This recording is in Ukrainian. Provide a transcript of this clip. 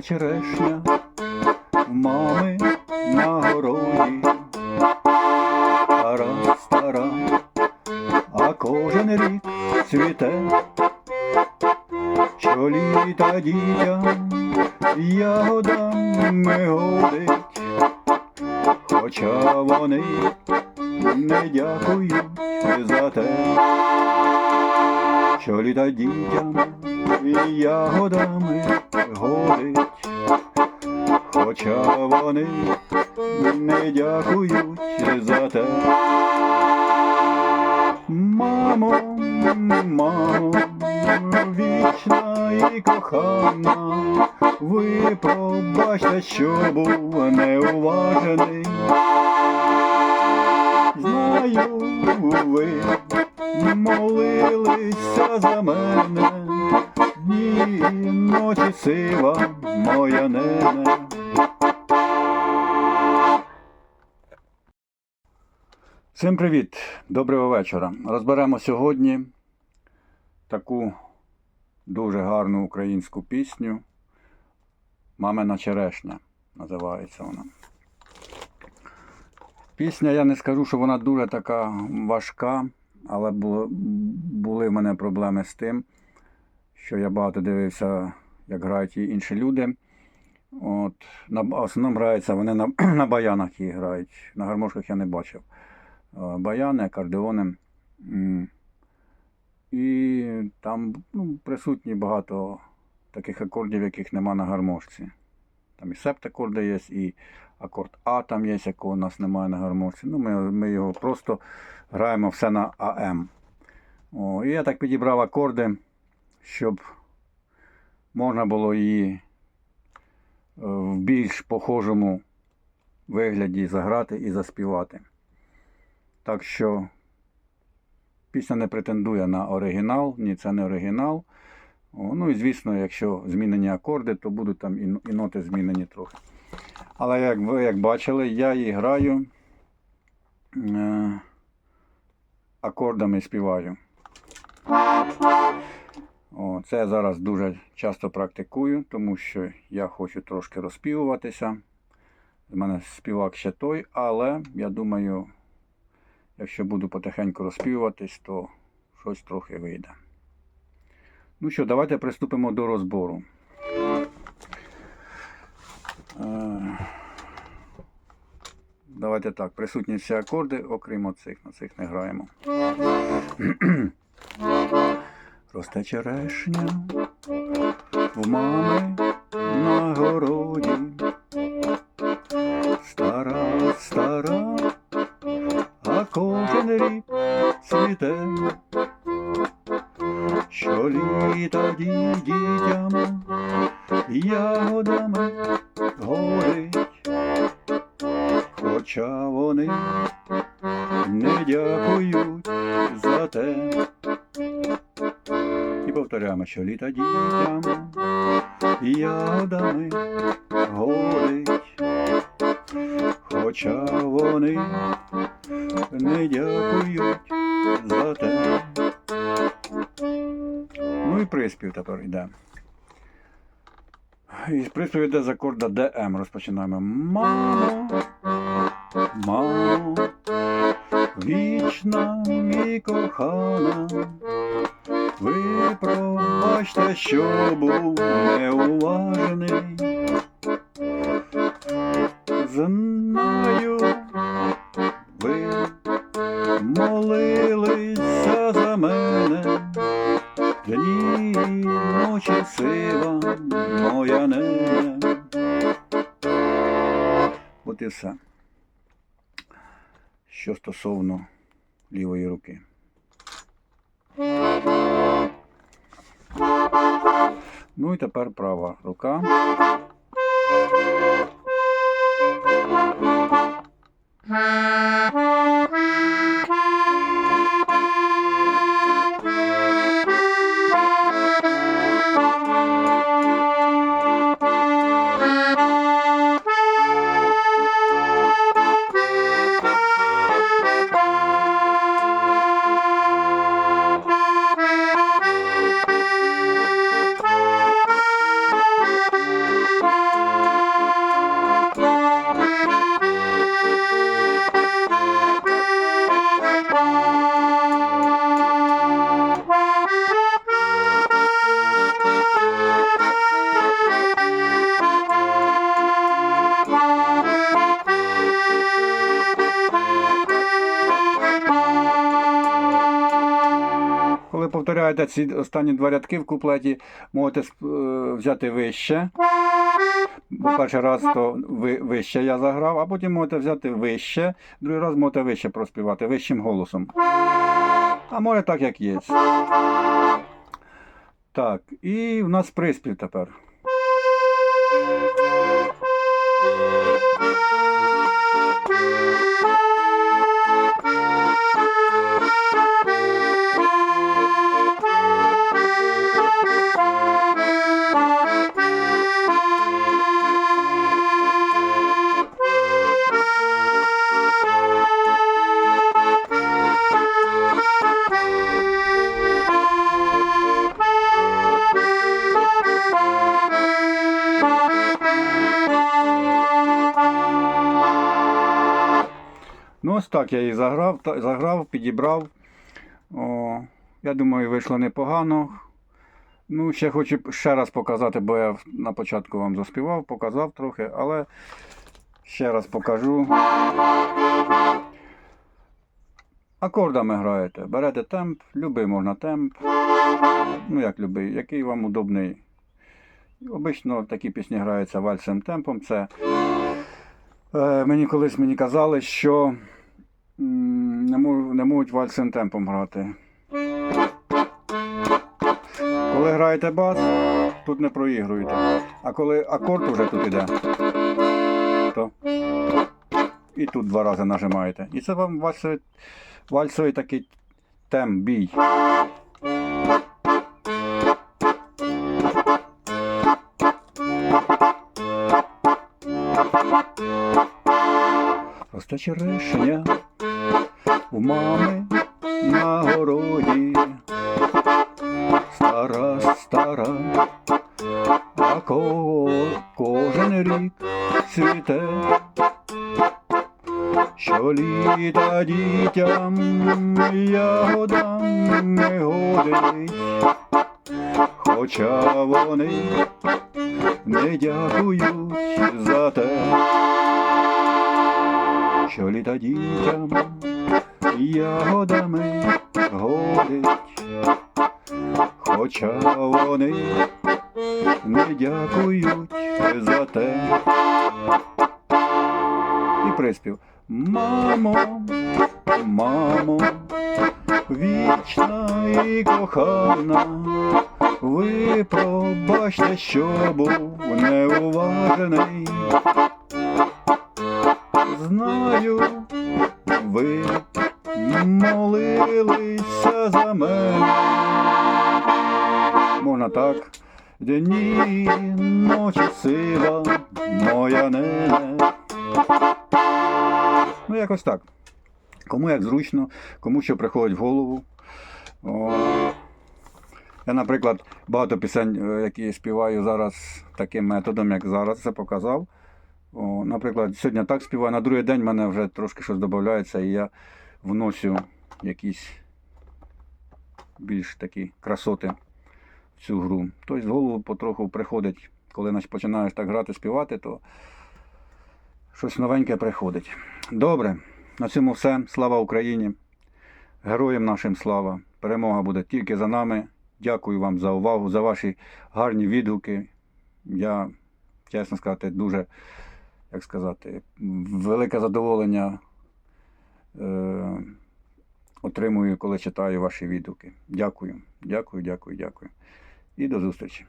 черешня в мами на городі. Стара, стара, а кожен рік цвіте. Що літа дітям ягодами годить, хоча вони не дякують за те, що літа дітям ягодами годить, хоча вони не дякують за те. Мамо, мамо, вічна і кохана, ви пробачте, що був неуважений. Знаю, ви молилися за мене, дні і ночі сива моя нене. Всім привіт, доброго вечора. Розберемо сьогодні таку дуже гарну українську пісню. Мамина черешня називається вона. Пісня, я не скажу, що вона дуже така важка, але було, були в мене проблеми з тим, що я багато дивився, як грають і інші люди. От, на, в основному граються, вони на, на баянах її грають. На гармошках я не бачив. Е, Баяни, акордеони. І там ну, присутні багато таких акордів, яких нема на гармошці. Там і септакорди є, і акорд А там є, якого у нас немає на гармошці. Ну, ми, ми його просто граємо все на АМ. О, і я так підібрав акорди, щоб можна було її е, в більш похожому вигляді заграти і заспівати. Так що пісня не претендує на оригінал, ні, це не оригінал. Ну і звісно, якщо змінені акорди, то будуть там і, ноти змінені трохи. Але як ви як бачили, я її граю е, акордами співаю. О, це я зараз дуже часто практикую, тому що я хочу трошки розспівуватися. У мене співак ще той, але я думаю, якщо буду потихеньку розспівуватись, то щось трохи вийде. Ну що, давайте приступимо до розбору. Е, Давайте так, присутні всі акорди, окрім оцих, на цих не граємо. Росте черешня в мами на городі. Ягодами горить, хоча вони не дякують за те. І повторяємо, що літа дітям ягодами горить, хоча вони не дякують за те. Ну і приспів тепер йде. І приспів йде з акорда ДМ. Розпочинаємо. Мамо, мамо, вічна і кохана. Ви пробачте, що був неуважений. Знаю, ночі сива моя не. От і все. Що стосовно лівої руки. Ну і тепер права рука. Граєте ці останні два рядки в куплеті, можете е, взяти вище. Бо перший раз то ви, вище я заграв, а потім можете взяти вище, другий раз можете вище проспівати, вищим голосом. А може так, як є. Так, і в нас приспів тепер. Так я її заграв, заграв, підібрав. О, я думаю, вийшло непогано. Ну, ще хочу ще раз показати, бо я на початку вам заспівав, показав трохи, але ще раз покажу. Акордами граєте. Берете темп, любий можна темп. Ну, як любий, який вам удобний. Обично такі пісні граються вальсовим темпом. Це Е, мені колись мені казали, що не, можу, не можуть вальсовим темпом грати. Коли граєте бас, тут не проігруєте. А коли акорд уже тут іде, то і тут два рази нажимаєте. І це вам вальсовий, вальсовий такий темп, бій. Росте черешня у мами на городі. Стара, стара, а ко, кожен рік цвіте. Що літа дітям ягодам не годить, хоча вони не дякують за те що літа дітям ягодами годить, хоча вони не дякують за те. І приспів. Мамо, мамо, вічна і кохана, ви пробачте, що був неуважений. Знаю, ви молилися за мене. Можна так. Дні, ночі сила моя нене. Ну, якось так. Кому як зручно, кому що приходить в голову. О. Я, наприклад, багато пісень, е, які співаю зараз таким методом, як зараз це показав. О, наприклад, сьогодні так співаю, на другий день в мене вже трошки щось додається, і я вносю якісь більш такі красоти в цю гру. Тобто в голову потроху приходить, коли починаєш так грати, співати, то щось новеньке приходить. Добре, на цьому все. Слава Україні! Героям нашим слава! Перемога буде тільки за нами. Дякую вам за увагу, за ваші гарні відгуки. Я, чесно сказати, дуже як сказати, велике задоволення е, отримую, коли читаю ваші відгуки. Дякую, дякую, дякую, дякую. І до зустрічі.